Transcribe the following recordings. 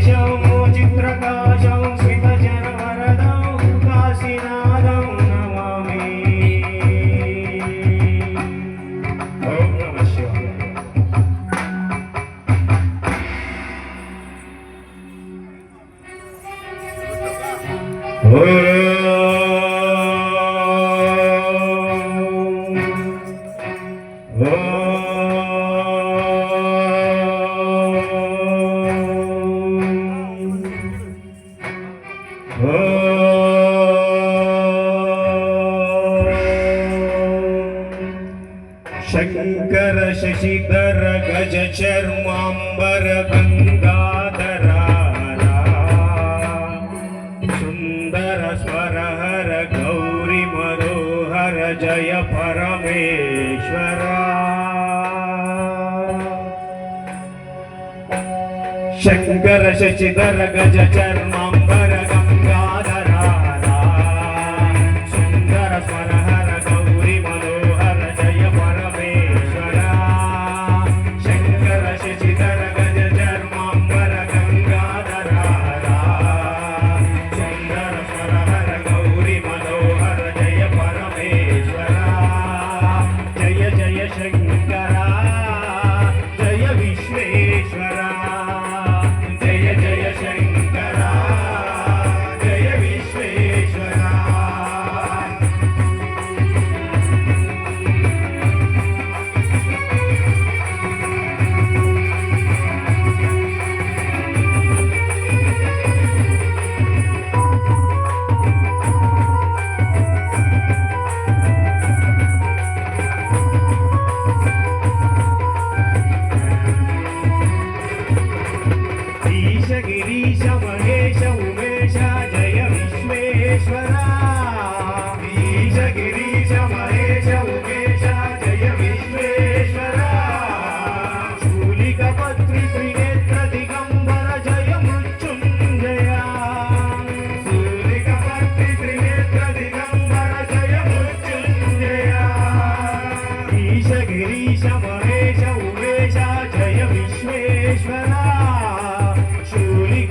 Joe. Shankar Shashidhar गज चर्माम्बर गङ्गाधरा सुन्दर स्वर हर गौरी मनोहर जय परमेश्वरा। शङ्कर शशिधर गज चर्म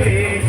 Hey.